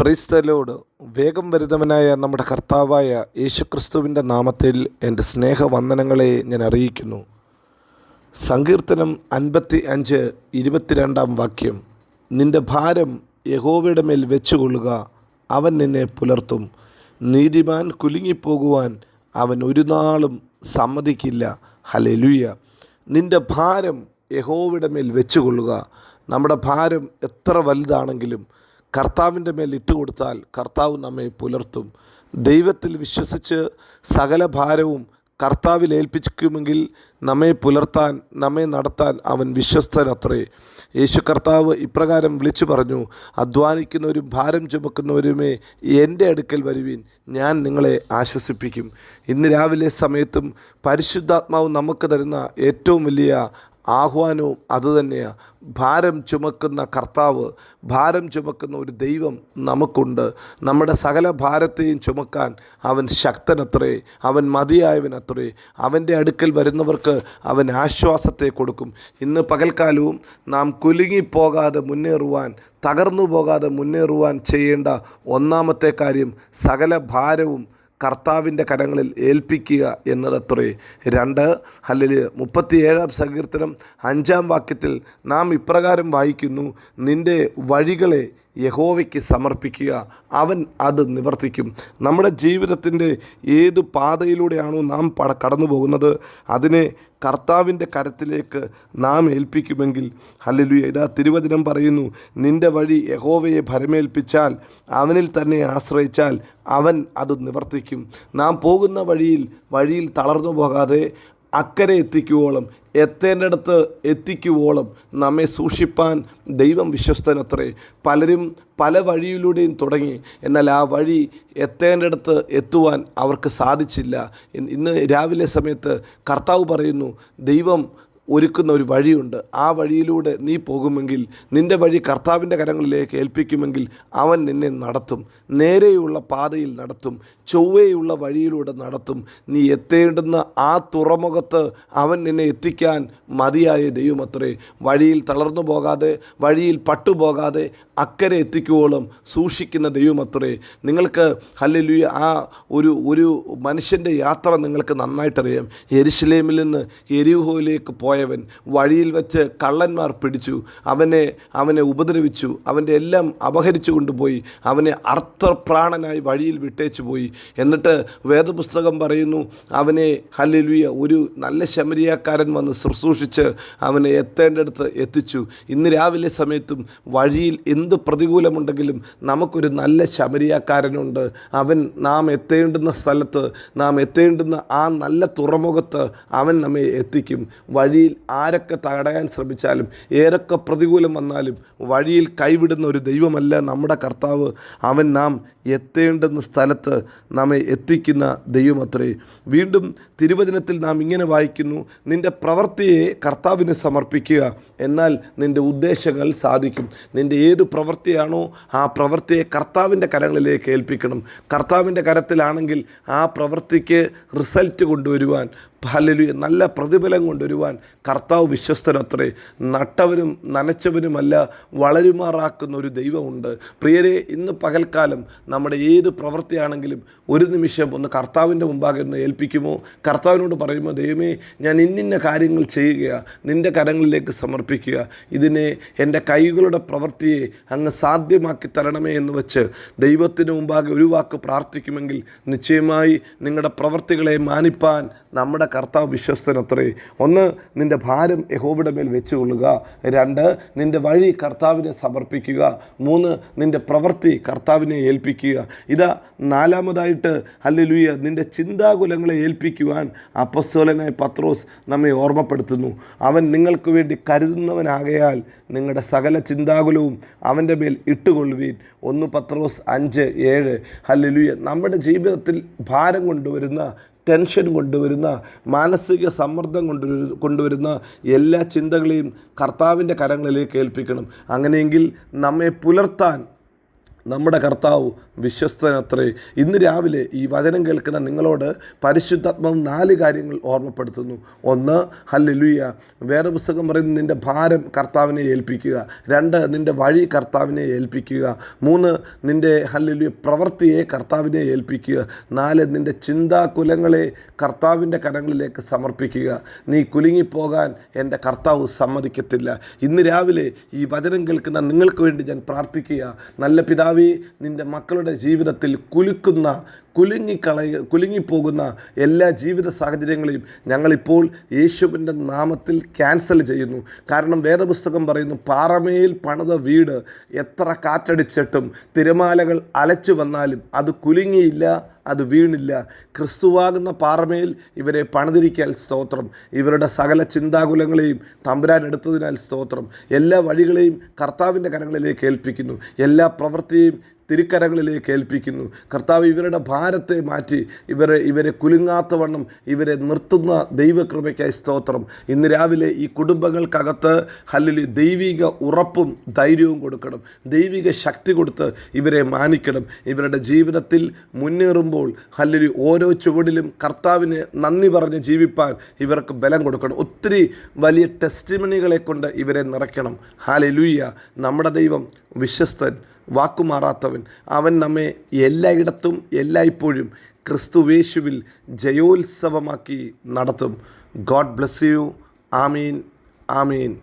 ക്രൈസ്തലോട് വേഗം വരുന്നവനായ നമ്മുടെ കർത്താവായ യേശുക്രിസ്തുവിന്റെ നാമത്തിൽ എന്റെ സ്നേഹവന്ദനങ്ങളെ ഞാൻ അറിയിക്കുന്നു. സങ്കീർത്തനം അൻപത്തി അഞ്ച് ഇരുപത്തിരണ്ടാം വാക്യം. നിന്റെ ഭാരം യഹോവയുടെ മേൽ വെച്ചുകൊള്ളുക അവൻ നിന്നെ പുലർത്തും. നീതിമാൻ കുലുങ്ങിപ്പോകുവാൻ അവൻ ഒരു നാളും സമ്മതിക്കില്ല. ഹലലുയ നിന്റെ ഭാരം യഹോവയുടെ മേൽ വെച്ചുകൊള്ളുക. നമ്മുടെ ഭാരം എത്ര വലുതാണെങ്കിലും കർത്താവിന്റെ മേൽ ഇട്ടുകൊടുത്താൽ കർത്താവ് നമ്മെ പുലർത്തും. ദൈവത്തിൽ വിശ്വസിച്ച് സകല ഭാരവും കർത്താവിൽ ഏൽപ്പിക്കുമെങ്കിൽ നമ്മെ പുലർത്താൻ നമ്മെ നടത്താൻ അവൻ വിശ്വസ്തനത്രേ. യേശു കർത്താവ് ഇപ്രകാരം വിളിച്ചു പറഞ്ഞു അധ്വാനിക്കുന്നവരും ഭാരം ചുമക്കുന്നവരുമേ എന്റെ അടുക്കൽ വരുവീൻ ഞാൻ നിങ്ങളെ ആശ്വസിപ്പിക്കും. ഇന്ന് രാവിലെ സമയത്തും പരിശുദ്ധാത്മാവ് നമുക്ക് തരുന്ന ഏറ്റവും വലിയ ആഹ്വാനവും അതുതന്നെയാണ് ഭാരം ചുമക്കുന്ന കർത്താവ് ഭാരം ചുമക്കുന്ന ഒരു ദൈവം നമുക്കുണ്ട്. നമ്മുടെ സകല ഭാരത്തെയും ചുമക്കാൻ അവൻ ശക്തനത്രേ അവൻ മതിയായവനത്രേ. അവന്റെ അടുക്കൽ വരുന്നവർക്ക് അവൻ ആശ്വാസത്തെ കൊടുക്കും. ഇന്ന് പകൽക്കാലവും നാം കുലുങ്ങിപ്പോകാതെ മുന്നേറുവാൻ തകർന്നു പോകാതെ മുന്നേറുവാൻ ചെയ്യേണ്ട ഒന്നാമത്തെ കാര്യം സകല ഭാരവും കർത്താവിന്റെ കരങ്ങളിൽ ഏൽപ്പിക്കുക എന്നതത്രേ. രണ്ട് അല്ലെങ്കിൽ മുപ്പത്തിയേഴാം സങ്കീർത്തനം അഞ്ചാം വാക്യത്തിൽ നാം ഇപ്രകാരം വായിക്കുന്നു നിന്റെ വഴികളെ യഹോവയ്ക്ക് സമർപ്പിക്കുക അവൻ അത് നിവർത്തിക്കും. നമ്മുടെ ജീവിതത്തിന്റെ ഏത് പാതയിലൂടെയാണോ നാം പട കടന്നു പോകുന്നത് അതിനെ കർത്താവിന്റെ കരത്തിലേക്ക് നാം ഏൽപ്പിക്കുമെങ്കിൽ ഹല്ലേലൂയ ഇതാ തിരുവചനം പറയുന്നു നിന്റെ വഴി യഹോവയെ ഭരമേൽപ്പിച്ചാൽ അവനിൽ തന്നെ ആശ്രയിച്ചാൽ അവൻ അത് നിവർത്തിക്കും. നാം പോകുന്ന വഴിയിൽ വഴിയിൽ തളർന്നു പോകാതെ അക്കരെ എത്തിക്കുവോളം എത്തേണ്ടടുത്ത് എത്തിക്കുവോളം നമ്മെ സൂക്ഷിപ്പാൻ ദൈവം വിശ്വസ്തനത്രേ. പലരും പല വഴിയിലൂടെയും തുടങ്ങി. എന്നാൽ ആ വഴി എത്തേണ്ടടുത്ത് എത്തുവാൻ അവർക്ക് സാധിച്ചില്ല. ഇന്ന് രാവിലെ സമയത്ത് കർത്താവ് പറയുന്നു ദൈവം ഒരുക്കുന്ന ഒരു വഴിയുണ്ട്. ആ വഴിയിലൂടെ നീ പോകുമെങ്കിൽ നിന്റെ വഴി കർത്താവിന്റെ കരങ്ങളിലേക്ക് ഏൽപ്പിക്കുമെങ്കിൽ അവൻ നിന്നെ നടത്തും. നേരെയുള്ള പാതയിൽ നടത്തും. ചൊവ്വയുള്ള വഴിയിലൂടെ നടത്തും. നീ എത്തേണ്ടുന്ന ആ തുറമുഖത്ത് അവൻ നിന്നെ എത്തിക്കാൻ മതിയായ ദൈവമത്രേ. വഴിയിൽ തളർന്നു പോകാതെ വഴിയിൽ പട്ടുപോകാതെ അക്കരെ എത്തിക്കുവോളം സൂക്ഷിക്കുന്ന ദൈവമത്രേ. നിങ്ങൾക്ക് ഹല്ലേലൂയ ആ ഒരു ഒരു മനുഷ്യന്റെ യാത്ര നിങ്ങൾക്ക് നന്നായിട്ടറിയാം. എരിശിലേമിൽ നിന്ന് എരിഹോയിലേക്ക് പോയവൻ വഴിയിൽ വെച്ച് കള്ളന്മാർ പിടിച്ചു. അവനെ അവനെ ഉപദ്രവിച്ചു. അവന്റെ എല്ലാം അപഹരിച്ചു കൊണ്ടുപോയി. അവനെ അർത്ഥപ്രാണനായി വഴിയിൽ വിട്ടേച്ചു പോയി എന്നിട്ട് വേദപുസ്തകം പറയുന്നു അവനെ ഹല്ലേലൂയ ഒരു നല്ല ശമരിയാക്കാരൻ വന്ന് ശുശ്രൂഷിച്ച് അവനെ എത്തേണ്ടടുത്ത് എത്തിച്ചു. ഇന്ന് രാവിലെ സമയത്തും വഴിയിൽ എന്ത് പ്രതികൂലമുണ്ടെങ്കിലും നമുക്കൊരു നല്ല ശമരിയാക്കാരനുണ്ട്. അവൻ നാം എത്തേണ്ടുന്ന സ്ഥലത്ത് നാം എത്തേണ്ടുന്ന ആ നല്ല തുറമുഖത്ത് അവൻ നമ്മെ എത്തിക്കും. വഴിയിൽ ആരൊക്കെ തടയാൻ ശ്രമിച്ചാലും ഏതൊക്കെ പ്രതികൂലം വന്നാലും വഴിയിൽ കൈവിടുന്ന ഒരു ദൈവമല്ല നമ്മുടെ കർത്താവ്. അവൻ നാം എത്തേണ്ടുന്ന സ്ഥലത്ത് നമ്മെ എത്തിക്കുന്ന ദൈവമത്രേ. വീണ്ടും തിരുവചനത്തിൽ നാം ഇങ്ങനെ വായിക്കുന്നു നിന്റെ പ്രവൃത്തിയെ കർത്താവിന് സമർപ്പിക്കുക എന്നാൽ നിന്റെ ഉദ്ദേശങ്ങൾ സാധിക്കും. നിന്റെ ഏത് പ്രവൃത്തിയാണോ ആ പ്രവൃത്തിയെ കർത്താവിന്റെ കരങ്ങളിലേക്ക് ഏൽപ്പിക്കണം. കർത്താവിന്റെ കരത്തിലാണെങ്കിൽ ആ പ്രവൃത്തിക്ക് റിസൾട്ട് കൊണ്ടുവരുവാൻ ഹല്ലേലൂയ. നല്ല പ്രതിഫലം കൊണ്ടുവരുവാൻ കർത്താവ് വിശ്വസ്തനത്രേ. നട്ടവനും നനച്ചവനുമല്ല വളരുമാറാക്കുന്ന ഒരു ദൈവമുണ്ട്. പ്രിയരെ ഇന്ന് പകൽക്കാലം നമ്മുടെ ഏത് പ്രവൃത്തിയാണെങ്കിലും ഒരു നിമിഷം ഒന്ന് കർത്താവിന്റെ മുമ്പാകെ ഒന്ന് ഏൽപ്പിക്കുമോ? കർത്താവിനോട് പറയുമോ ദൈവമേ ഞാൻ ഇന്നിന്ന കാര്യങ്ങൾ ചെയ്യുക നിന്റെ കരങ്ങളിലേക്ക് സമർപ്പിക്കുക. ഇതിനെ എന്റെ കൈകളുടെ പ്രവൃത്തിയെ അങ്ങ് സാധ്യമാക്കി തരണമേ എന്ന് വെച്ച് ദൈവത്തിന് മുമ്പാകെ ഒരു വാക്ക് പ്രാർത്ഥിക്കുമെങ്കിൽ നിശ്ചയമായി നിങ്ങളുടെ പ്രവൃത്തികളെ മാനിപ്പാൻ നമ്മുടെ കർത്താവ് വിശ്വസ്തനത്രേ ഒന്ന് നിന്റെ ഭാരം യഹോബയുടെ മേൽ വെച്ചുകൊള്ളുക. രണ്ട് നിന്റെ വഴി കർത്താവിനെ സമർപ്പിക്കുക. മൂന്ന് നിന്റെ പ്രവൃത്തി കർത്താവിനെ ഏൽപ്പിക്കുക. ഇതാ നാലാമതായിട്ട് ഹല്ലേലൂയ നിന്റെ ചിന്താകുലങ്ങളെ ഏൽപ്പിക്കുവാൻ അപ്പസ്തോലനായ പത്രോസ് നമ്മെ ഓർമ്മപ്പെടുത്തുന്നു. അവൻ നിങ്ങൾക്ക് വേണ്ടി കരുതുന്നവനാകയാൽ നിങ്ങളുടെ സകല ചിന്താകുലവും അവന്റെ മേൽ ഇട്ടുകൊള്ളുവീൻ. ഒന്ന് പത്രോസ് അഞ്ച് ഏഴ്. ഹല്ലേലൂയ നമ്മുടെ ജീവിതത്തിൽ ഭാരം കൊണ്ടുവരുന്ന ടെൻഷൻ കൊണ്ടുവരുന്ന മാനസിക സമ്മർദ്ദം കൊണ്ടുവരു കൊണ്ടുവരുന്ന എല്ലാ ചിന്തകളെയും കർത്താവിന്റെ കരങ്ങളിലേക്ക് ഏൽപ്പിക്കണം. അങ്ങനെയെങ്കിൽ നമ്മെ പുലർത്താൻ നമ്മുടെ കർത്താവ് വിശ്വസ്തനത്രേ. ഇന്ന് രാവിലെ ഈ വചനം കേൾക്കുന്ന നിങ്ങളോട് പരിശുദ്ധാത്മാവ് നാല് കാര്യങ്ങൾ ഓർമ്മപ്പെടുത്തുന്നു. ഒന്ന് ഹല്ലുയ്യ വേറെ പുസ്തകം പറയുന്നത് നിന്റെ ഭാരം കർത്താവിനെ ഏൽപ്പിക്കുക. രണ്ട് നിന്റെ വഴി കർത്താവിനെ ഏൽപ്പിക്കുക. മൂന്ന് നിന്റെ ഹല്ലുയ്യ പ്രവൃത്തിയെ കർത്താവിനെ ഏൽപ്പിക്കുക. നാല് നിന്റെ ചിന്താകുലങ്ങളെ കർത്താവിന്റെ കരങ്ങളിലേക്ക് സമർപ്പിക്കുക. നീ കുലുങ്ങിപ്പോകാൻ എന്റെ കർത്താവ് സമ്മതിക്കത്തില്ല. ഇന്ന് രാവിലെ ഈ വചനം കേൾക്കുന്ന നിങ്ങൾക്ക് വേണ്ടി ഞാൻ പ്രാർത്ഥിക്കുക. നല്ല പിതാവേ നിന്റെ മക്കളുടെ ജീവിതത്തിൽ കുലുക്കുന്ന കുലുങ്ങിക്കളയ കുലുങ്ങിപ്പോകുന്ന എല്ലാ ജീവിത സാഹചര്യങ്ങളെയും ഞങ്ങളിപ്പോൾ യേശുവിന്റെ നാമത്തിൽ ക്യാൻസൽ ചെയ്യുന്നു. കാരണം വേദപുസ്തകം പറയുന്നു പാറമേൽ പണിത വീട് എത്ര കാറ്റടിച്ചിട്ടും തിരമാലകൾ അലച്ചു വന്നാലും അത് കുലുങ്ങിയില്ല അത് വീണില്ല. ക്രിസ്തുവാകുന്ന പാറമേൽ ഇവരെ പണിതിരിക്കാൻ സ്തോത്രം. ഇവരുടെ സകല ചിന്താകുലങ്ങളെയും തമ്പുരാൻ എടുത്തതിനാൽ സ്തോത്രം. എല്ലാ വഴികളെയും കർത്താവിന്റെ കരങ്ങളിലേക്ക് ഏൽപ്പിക്കുന്നു. എല്ലാ പ്രവൃത്തിയെയും തിരുക്കരങ്ങളിലേക്ക് ഏൽപ്പിക്കുന്നു. കർത്താവ് ഇവരുടെ ഭാരത്തെ മാറ്റി ഇവരെ ഇവരെ കുലുങ്ങാത്തവണ്ണം ഇവരെ നിർത്തുന്ന ദൈവകൃപയ്ക്കായി സ്തോത്രം. ഇന്ന് രാവിലെ ഈ കുടുംബങ്ങൾക്കകത്ത് ഹല്ലിലി ദൈവിക ഉറപ്പും ധൈര്യവും കൊടുക്കണം. ദൈവിക ശക്തി കൊടുത്ത് ഇവരെ മാനിക്കണം. ഇവരുടെ ജീവിതത്തിൽ മുന്നേറുമ്പോൾ ഹല്ലിലി ഓരോ ചുവടിലും കർത്താവിന് നന്ദി പറഞ്ഞ് ജീവിപ്പാൻ ഇവർക്ക് ബലം കൊടുക്കണം. ഒത്തിരി വലിയ ടെസ്റ്റിമണികളെ കൊണ്ട് ഇവരെ നിറയ്ക്കണം. ഹാലലുയ്യ നമ്മുടെ ദൈവം വിശ്വസ്തൻ. വാക്കുമാറാത്തവൻ. അവൻ നമ്മെ എല്ലായിടത്തും എല്ലായ്പ്പോഴും ക്രിസ്തുവേശുവിൽ ജയോത്സവമാക്കി നടത്തും. ഗോഡ് ബ്ലെസ് യു ആമീൻ. ആമീൻ.